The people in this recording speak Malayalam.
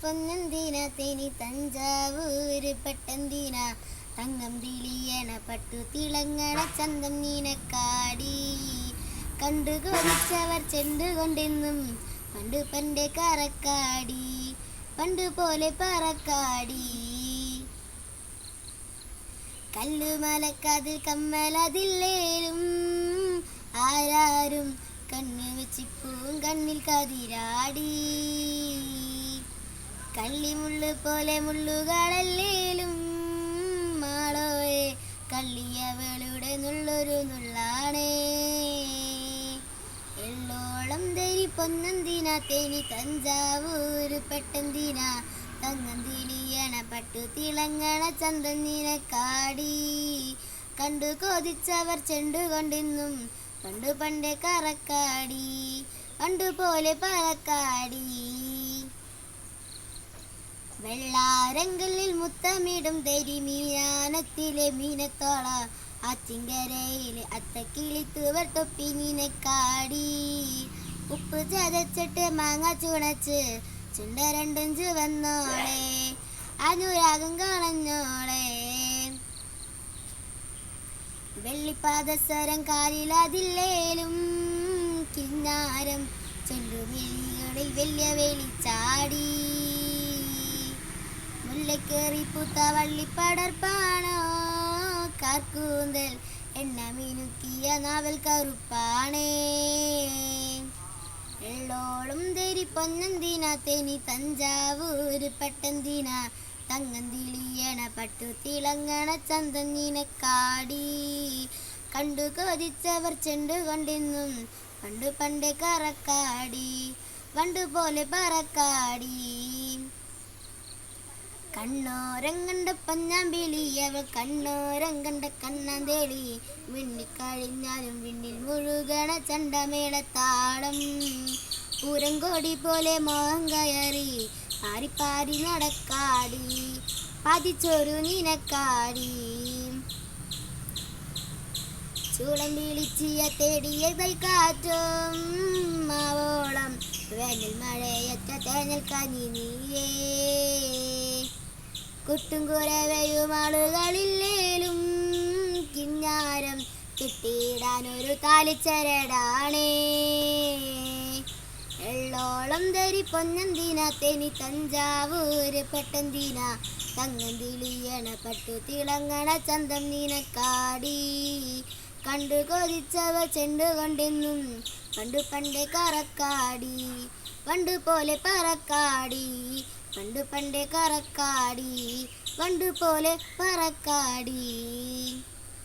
പൊന്നെന്തിന തേനി തഞ്ചാവൂര് പെട്ടെന്തിന തങ്കം തിളിയണ പട്ടു തിളങ്ങണ ചന്തം നീനക്കാടി. കണ്ടു കൊതിച്ചവർ ചെണ്ടുകൊണ്ടെന്നും പണ്ട് പണ്ട് കറക്കാടി പണ്ട് പോലെ പറക്കാടി. കല്ലുമലക്കതിൽ കമ്മലതില്ലേലും ആരാരും കണ്ണു വെച്ചിപ്പൂം കണ്ണിൽ കതിരാടി. കള്ളിമുള്ളു പോലെ മുള്ളുകളല്ലേലും മാളോയെ കള്ളിയവളുടെ നുള്ളൊരു നുള്ളാണേ. എള്ളോളം ധരി പൊന്നന്തിന തേനി തഞ്ചാവൂര് പെട്ടെന്തിന തങ്ങം തിളിയണ പട്ടു തിളങ്ങണ ചന്തന്തിന കാടി കണ്ടു കൊതിച്ചവർ ചെണ്ടുകൊണ്ടിന്നും പണ്ടു പണ്ടേ കറക്കാടി പണ്ടുപോലെ പറക്കാടി. വെള്ളാരങ്കലിൽ മുത്തമിടും തരി മീനാനത്തിലെ മീനത്തോള. അച്ചിങ്കരയിലെ അത്തക്കിളിത്തുവർ തൊപ്പി നിനക്കാടി. ഉപ്പ് ചതച്ചിട്ട് മാങ്ങ ചുണച്ച് ചുണ്ട രണ്ടും ചുവന്നോളെ. അനുരാഗം കളഞ്ഞോളെ വെള്ളിപ്പാദസരം കാലിലതില്ലേലും കിന്നാരം. ചെണ്ടുമിഴികളിൽ വലിയ വെളിച്ചാടി മുല്ലക്കേറി പൂത്ത വള്ളിപ്പടർപ്പാണോ കാർക്കൂന്തൽ എണ്ണ മിനുക്കിയ നാവൽ കറുപ്പാണേ. എള്ളോളം തേരി പൊന്നന്തിന തേനി തഞ്ചാവൂര് പട്ടന്തിന തങ്ങം തിളിയണ പട്ടു തിളങ്ങണ ചന്തം കാടി കണ്ടു കൊതിച്ചവർ ചെണ്ടുകൊണ്ടെന്നും പണ്ടു പണ്ട് കറക്കാടി പണ്ടുപോലെ പറക്കാടി. കണ്ണോരം കണ്ട പഞ്ഞാമ്പിളി അവൾ കണ്ണോരം കണ്ട കണ്ണാന്തേളി. വിണ്ണിക്കഴിഞ്ഞാലും വിണ്ണിൽ മുഴുകണ ചണ്ടമേളത്താളം. പൂരങ്കോടി പോലെ മോഹം കയറി പാരി പാരി നടക്കാടി പതിച്ചൊരു നിനക്കാടി. ചൂളം വിളിച്ചിയ തേടിയ കാറ്റും മാവോളം വേനൽ മഴയറ്റ തേനൽ കനി നീയേ. കുട്ടും ആളുകളില്ലേലും കിഞ്ഞാരം കിട്ടിയിടാനൊരു താലിച്ചരടാണേ. എള്ളോളം ധരി പൊന്നന്തിന തെനി തഞ്ചാവൂര് പെട്ടന്തിന തങ്ങം തിളിയണ പട്ടു തിളങ്ങണ ചന്തം നിനക്കാടി. കണ്ടു കൊതിച്ചവ ചെണ്ടുകൊണ്ടെന്നും പണ്ടു പണ്ടേ കറക്കാടി പണ്ടു പോലെ പറക്കാടി. പണ്ടു പണ്ടേ കറക്കാടി പണ്ട് പോലെ പറക്കാടി.